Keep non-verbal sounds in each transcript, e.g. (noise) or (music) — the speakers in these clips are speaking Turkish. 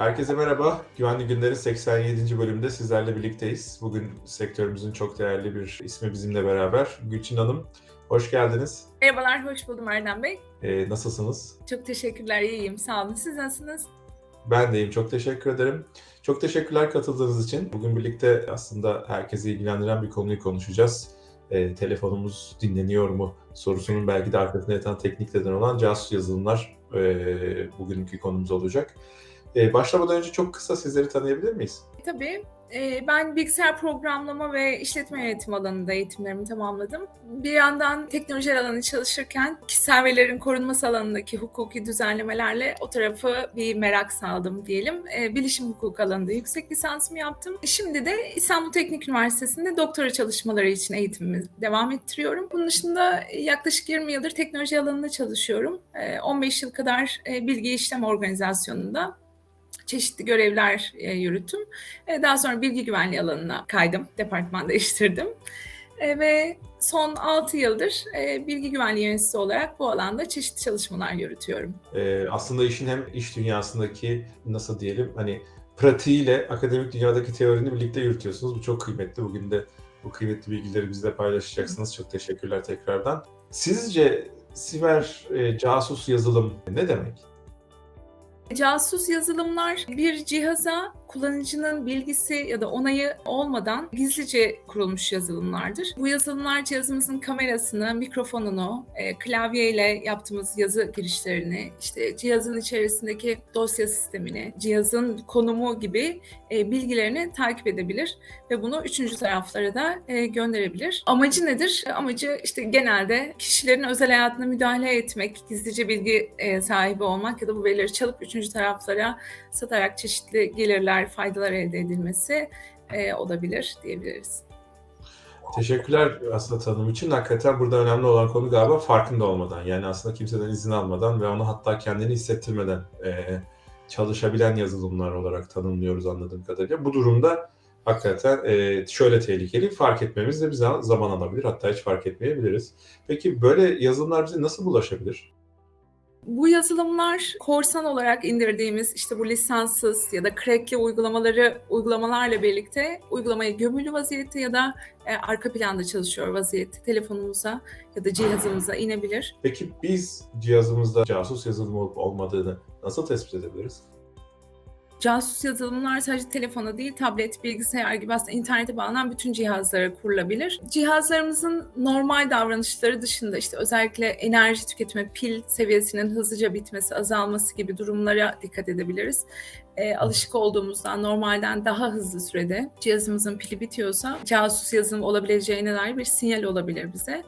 Herkese merhaba. Güvenli Günler'in 87. bölümünde sizlerle birlikteyiz. Bugün sektörümüzün çok değerli bir ismi bizimle beraber. Gülçin Hanım, hoş geldiniz. Merhabalar, hoş buldum Erdem Bey. Ee, nasılsınız? Çok teşekkürler, iyiyim. Sağ olun. Siz nasılsınız? Ben deyim, çok teşekkür ederim. Çok teşekkürler katıldığınız için. Bugün birlikte aslında herkesi ilgilendiren bir konuyu konuşacağız. Ee, telefonumuz dinleniyor mu sorusunun belki de arkasında yatan teknik neden olan casus yazılımlar e, bugünkü konumuz olacak. Ee, başlamadan önce çok kısa sizleri tanıyabilir miyiz? Tabii. e, Ben bilgisayar programlama ve işletme yönetimi alanında eğitimlerimi tamamladım. Bir yandan teknoloji alanı çalışırken kişisel verilerin korunması alanındaki hukuki düzenlemelerle o tarafı bir merak saldım diyelim. E, Bilişim hukuk alanında yüksek lisansımı yaptım. Şimdi de İstanbul Teknik Üniversitesi'nde doktora çalışmaları için eğitimimi devam ettiriyorum. Bunun dışında yaklaşık 20 yıldır teknoloji alanında çalışıyorum. E, 15 yıl kadar e, bilgi işlem organizasyonunda çeşitli görevler e, yürüttüm. E, daha sonra bilgi güvenliği alanına kaydım, departman (laughs) değiştirdim. E, ve son 6 yıldır bilgi güvenliği yöneticisi olarak bu alanda çeşitli çalışmalar yürütüyorum. Aslında işin hem iş dünyasındaki nasıl diyelim hani pratiğiyle akademik dünyadaki teorini birlikte yürütüyorsunuz. Bu çok kıymetli. Bugün de bu kıymetli bilgileri bizle paylaşacaksınız. Çok teşekkürler tekrardan. Sizce siber e, casus yazılım ne demek? Casus yazılımlar bir cihaza kullanıcının bilgisi ya da onayı olmadan gizlice kurulmuş yazılımlardır. Bu yazılımlar cihazımızın kamerasını, mikrofonunu, e, klavyeyle yaptığımız yazı girişlerini, işte cihazın içerisindeki dosya sistemini, cihazın konumu gibi e, bilgilerini takip edebilir ve bunu üçüncü taraflara da e, gönderebilir. Amacı nedir? Amacı işte genelde kişilerin özel hayatına müdahale etmek, gizlice bilgi e, sahibi olmak ya da bu verileri çalıp üçüncü taraflara satarak çeşitli gelirler, faydalar elde edilmesi e, olabilir diyebiliriz. Teşekkürler aslında tanım için. Hakikaten burada önemli olan konu galiba farkında olmadan. Yani aslında kimseden izin almadan ve onu hatta kendini hissettirmeden e, çalışabilen yazılımlar olarak tanımlıyoruz anladığım kadarıyla. Bu durumda hakikaten e, şöyle tehlikeli fark etmemiz de bize zaman alabilir. Hatta hiç fark etmeyebiliriz. Peki böyle yazılımlar bize nasıl bulaşabilir? Bu yazılımlar korsan olarak indirdiğimiz işte bu lisanssız ya da crackli uygulamaları uygulamalarla birlikte uygulamaya gömülü vaziyette ya da e, arka planda çalışıyor vaziyette telefonumuza ya da cihazımıza inebilir. Peki biz cihazımızda casus yazılım olup olmadığını nasıl tespit edebiliriz? Casus yazılımlar sadece telefona değil, tablet, bilgisayar gibi aslında internete bağlanan bütün cihazlara kurulabilir. Cihazlarımızın normal davranışları dışında işte özellikle enerji tüketimi, pil seviyesinin hızlıca bitmesi, azalması gibi durumlara dikkat edebiliriz. E, alışık olduğumuzdan, normalden daha hızlı sürede cihazımızın pili bitiyorsa casus yazılım olabileceğine dair bir sinyal olabilir bize.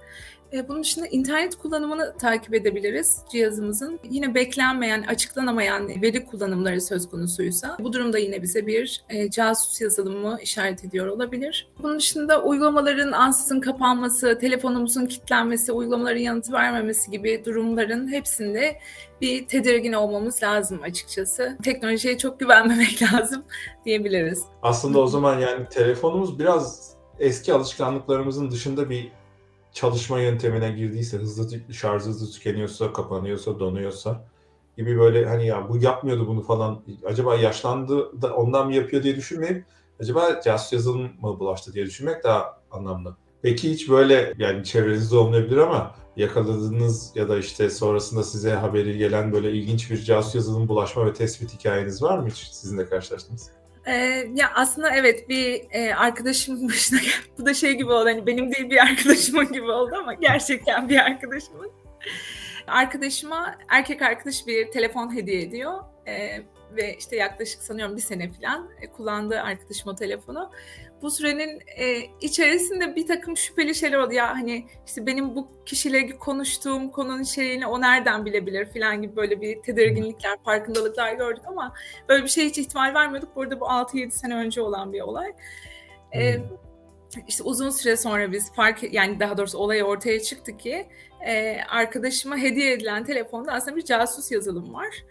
E, Bunun dışında internet kullanımını takip edebiliriz cihazımızın. Yine beklenmeyen, açıklanamayan veri kullanımları söz konusuysa bu durumda yine bize bir e, casus yazılımı işaret ediyor olabilir. Bunun dışında uygulamaların ansızın kapanması, telefonumuzun kilitlenmesi, uygulamaların yanıtı vermemesi gibi durumların hepsinde bir tedirgin olmamız lazım açıkçası. Teknolojiye çok güvenmemek (laughs) lazım diyebiliriz. Aslında o zaman yani telefonumuz biraz eski alışkanlıklarımızın dışında bir çalışma yöntemine girdiyse, hızlı şarj hızlı tükeniyorsa, kapanıyorsa, donuyorsa gibi böyle hani ya bu yapmıyordu bunu falan acaba yaşlandı da ondan mı yapıyor diye düşünmeyip acaba casus yazılım mı bulaştı diye düşünmek daha anlamlı. Peki hiç böyle yani çevrenizde olmayabilir ama yakaladığınız ya da işte sonrasında size haberi gelen böyle ilginç bir casus yazılım bulaşma ve tespit hikayeniz var mı hiç sizinle karşılaştınız? Ee, ya aslında evet bir e, arkadaşımın (laughs) başına bu da şey gibi oldu hani benim değil bir arkadaşımın gibi oldu ama gerçekten bir arkadaşımın. Arkadaşıma erkek arkadaş bir telefon hediye ediyor Ee, ve işte yaklaşık sanıyorum bir sene falan e, kullandığı arkadaşım telefonu. Bu sürenin e, içerisinde bir takım şüpheli şeyler oldu ya hani işte benim bu kişiyle konuştuğum konunun şeyini o nereden bilebilir falan gibi böyle bir tedirginlikler, farkındalıklar gördük ama böyle bir şey hiç ihtimal vermiyorduk. Burada bu 6-7 sene önce olan bir olay. Ee, işte uzun süre sonra biz fark yani daha doğrusu olay ortaya çıktı ki e, arkadaşıma hediye edilen telefonda aslında bir casus yazılım var.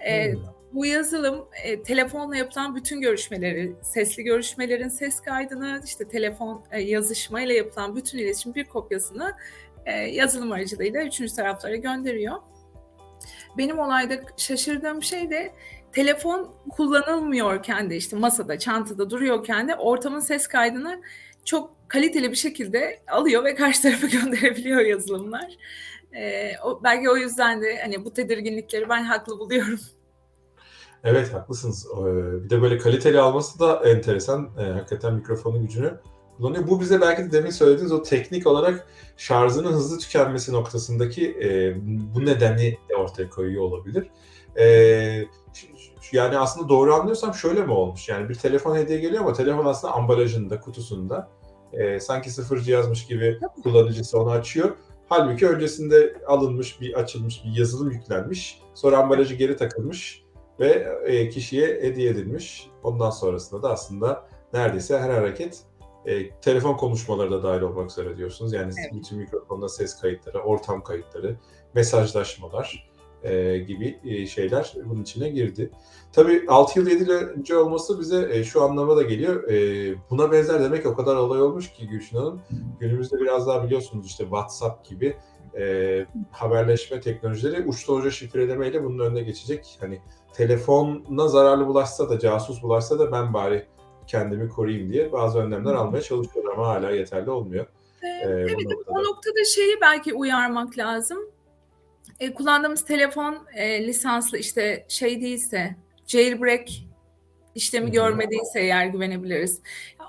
E, Hmm. Bu yazılım e, telefonla yapılan bütün görüşmeleri, sesli görüşmelerin ses kaydını, işte telefon e, yazışmayla yapılan bütün iletişim bir kopyasını e, yazılım aracılığıyla üçüncü taraflara gönderiyor. Benim olayda şaşırdığım şey de telefon kullanılmıyorken de işte masada, çantada duruyorken de ortamın ses kaydını çok kaliteli bir şekilde alıyor ve karşı tarafa (laughs) gönderebiliyor yazılımlar. Ee, o, belki o yüzden de hani bu tedirginlikleri ben haklı buluyorum. Evet haklısınız. Ee, Bir de böyle kaliteli alması da enteresan. Ee, hakikaten mikrofonun gücünü kullanıyor. Bu bize belki de demin söylediğiniz o teknik olarak şarjının hızlı tükenmesi noktasındaki e, bu nedeni de ortaya koyuyor olabilir. Ş- yani aslında doğru anlıyorsam şöyle mi olmuş? Yani bir telefon hediye geliyor ama telefon aslında ambalajında, kutusunda. e, sanki sıfır cihazmış gibi kullanıcısı onu açıyor. Halbuki öncesinde alınmış bir açılmış bir yazılım yüklenmiş. Sonra ambalajı geri takılmış ve e, kişiye hediye edilmiş. Ondan sonrasında da aslında neredeyse her hareket e, telefon konuşmaları da dahil olmak üzere diyorsunuz. Yani Evet. bütün mikrofonda ses kayıtları, ortam kayıtları, mesajlaşmalar e, gibi e, şeyler bunun içine girdi. Tabii 6 yıl 7 yıl önce olması bize e, şu anlama da geliyor. E, buna benzer demek o kadar olay olmuş ki Gülşin Hanım. Günümüzde biraz daha biliyorsunuz işte WhatsApp gibi e, haberleşme teknolojileri uçlu uca şifrelemeyle bunun önüne geçecek. Hani telefona zararlı bulaşsa da casus bulaşsa da ben bari kendimi koruyayım diye bazı önlemler almaya çalışıyorlar ama hala yeterli olmuyor. Ee, Ee, evet, bu noktada. o noktada şeyi belki uyarmak lazım. E, kullandığımız telefon e, lisanslı işte şey değilse, jailbreak işlemi Hı hı. görmediyse eğer güvenebiliriz.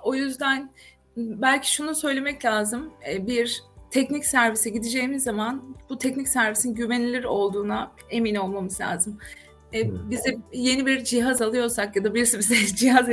O yüzden belki şunu söylemek lazım. E, bir teknik servise gideceğimiz zaman bu teknik servisin güvenilir olduğuna emin olmamız lazım. E, bize yeni bir cihaz alıyorsak ya da birisi bize (laughs) cihaz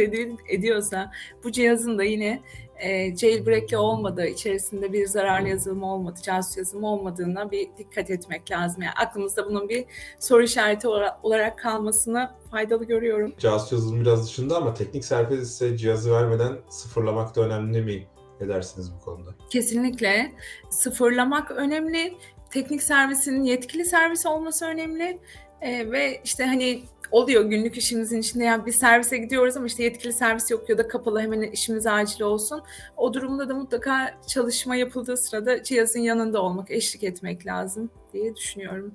ediyorsa bu cihazın da yine e, jailbreak'li olmadığı, içerisinde bir zararlı yazılım olmadığı, casus yazılımı olmadığına bir dikkat etmek lazım. Yani aklımızda bunun bir soru işareti olarak, kalmasını faydalı görüyorum. Casus yazılımı biraz dışında ama teknik servis ise cihazı vermeden sıfırlamak da önemli mi? Ne dersiniz bu konuda? Kesinlikle sıfırlamak önemli. Teknik servisin yetkili servis olması önemli. E, ve işte hani oluyor günlük işimizin içinde yani bir servise gidiyoruz ama işte yetkili servis yok ya da kapalı hemen işimiz acil olsun. O durumda da mutlaka çalışma yapıldığı sırada cihazın yanında olmak, eşlik etmek lazım diye düşünüyorum.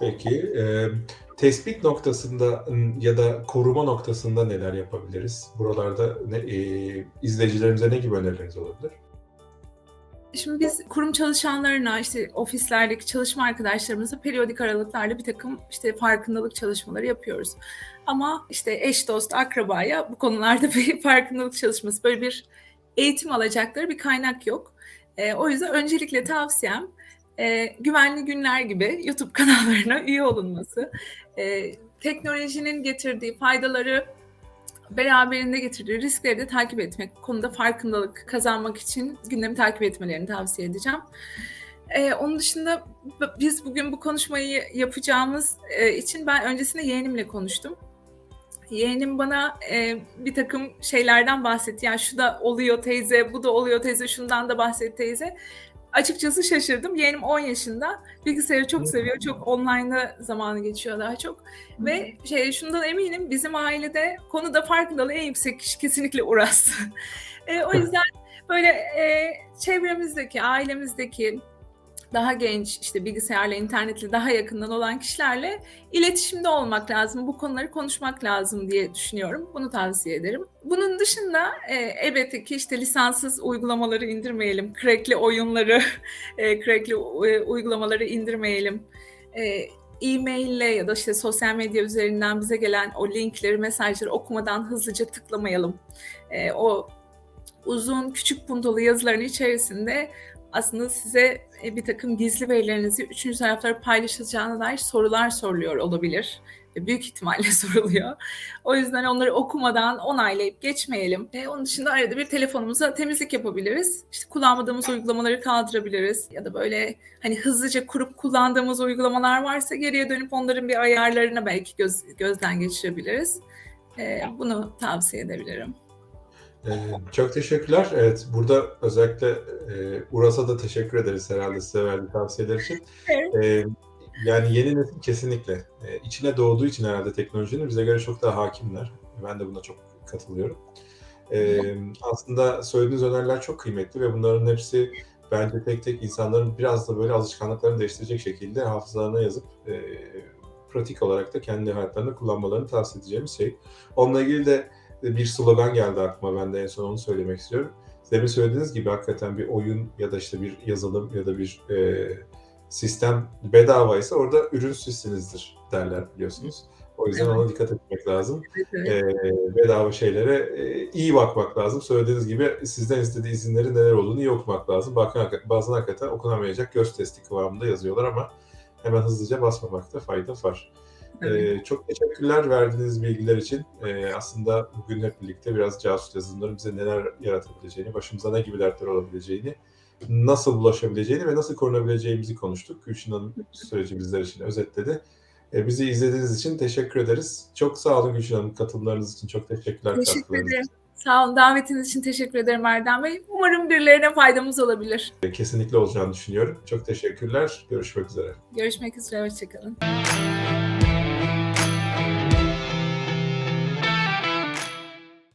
Peki e, tespit noktasında m, ya da koruma noktasında neler yapabiliriz? Buralarda ne, e, izleyicilerimize ne gibi önerileriniz olabilir? Şimdi biz kurum çalışanlarına, işte ofislerdeki çalışma arkadaşlarımıza periyodik aralıklarla bir takım işte farkındalık çalışmaları yapıyoruz. Ama işte eş dost, akrabaya bu konularda (laughs) bir farkındalık çalışması, böyle bir eğitim alacakları bir kaynak yok. E, o yüzden öncelikle tavsiyem e, güvenli günler gibi YouTube (laughs) kanallarına üye olunması. E, teknolojinin getirdiği faydaları beraberinde getirdiği riskleri de takip etmek, konuda farkındalık kazanmak için gündemi takip etmelerini tavsiye edeceğim. Ee, onun dışında biz bugün bu konuşmayı yapacağımız e, için ben öncesinde yeğenimle konuştum. Yeğenim bana e, bir takım şeylerden bahsetti. Yani şu da oluyor teyze, bu da oluyor teyze, şundan da bahset teyze. Açıkçası şaşırdım. Yeğenim 10 yaşında. Bilgisayarı çok seviyor. Çok online'da zamanı geçiyor daha çok. Ve şey şundan eminim bizim ailede konuda farkındalığı en yüksek kişi kesinlikle Uras. (laughs) E, o yüzden böyle e, çevremizdeki, ailemizdeki daha genç, işte bilgisayarla, internetle daha yakından olan kişilerle iletişimde olmak lazım. Bu konuları konuşmak lazım diye düşünüyorum. Bunu tavsiye ederim. Bunun dışında e, elbette ki işte lisanssız uygulamaları indirmeyelim. Crackli oyunları, (laughs) e, crackli e, uygulamaları indirmeyelim. E, e-maille ya da işte sosyal medya üzerinden bize gelen o linkleri, mesajları okumadan hızlıca tıklamayalım. E, o uzun, küçük puntolu yazıların içerisinde aslında size e, bir takım gizli verilerinizi üçüncü taraflara paylaşılacağına dair sorular soruluyor olabilir. E, Büyük ihtimalle (laughs) soruluyor. O yüzden onları okumadan onaylayıp geçmeyelim. E, onun dışında arada bir telefonumuza temizlik yapabiliriz. İşte kullanmadığımız uygulamaları kaldırabiliriz. Ya da böyle hani hızlıca kurup kullandığımız uygulamalar varsa geriye dönüp onların bir ayarlarına belki göz, gözden geçirebiliriz. E, bunu tavsiye edebilirim. Ee, çok teşekkürler. Evet, burada özellikle e, Uras'a da teşekkür ederiz herhalde size verdiği tavsiyeler için. Evet. Ee, yani yeni nesil kesinlikle e, içine doğduğu için herhalde teknolojinin bize göre çok daha hakimler. Ben de buna çok katılıyorum. Ee, aslında söylediğiniz öneriler çok kıymetli ve bunların hepsi bence tek tek insanların biraz da böyle alışkanlıklarını değiştirecek şekilde hafızalarına yazıp e, pratik olarak da kendi hayatlarında kullanmalarını tavsiye edeceğimiz şey. Onunla ilgili de bir slogan geldi aklıma. Ben de en son onu söylemek istiyorum. Demin söylediğiniz gibi hakikaten bir oyun ya da işte bir yazılım ya da bir e, sistem bedavaysa orada ürün sizsinizdir derler biliyorsunuz. O yüzden Evet. ona dikkat etmek lazım. Evet, E, bedava şeylere e, iyi bakmak lazım. Söylediğiniz gibi sizden istediği izinlerin neler olduğunu iyi okumak lazım. Bakın hakikaten- bazen hakikaten okunamayacak göz testi kıvamında yazıyorlar ama hemen hızlıca basmamakta fayda var. Evet. Ee, çok teşekkürler verdiğiniz bilgiler için. Ee, aslında bugün hep birlikte biraz casus yazılımların bize neler yaratabileceğini, başımıza ne gibi dertler olabileceğini, nasıl bulaşabileceğini ve nasıl korunabileceğimizi konuştuk. Gülşin Hanım süreci bizler için özetledi. Ee, bizi izlediğiniz için teşekkür ederiz. Çok sağ olun Gülşin Hanım. Katılımlarınız için çok teşekkürler. Teşekkür ederim. Sağ olun. Davetiniz için teşekkür ederim Erdem Bey. Umarım birilerine faydamız olabilir. Kesinlikle olacağını düşünüyorum. Çok teşekkürler. Görüşmek üzere. Görüşmek üzere. Hoşçakalın.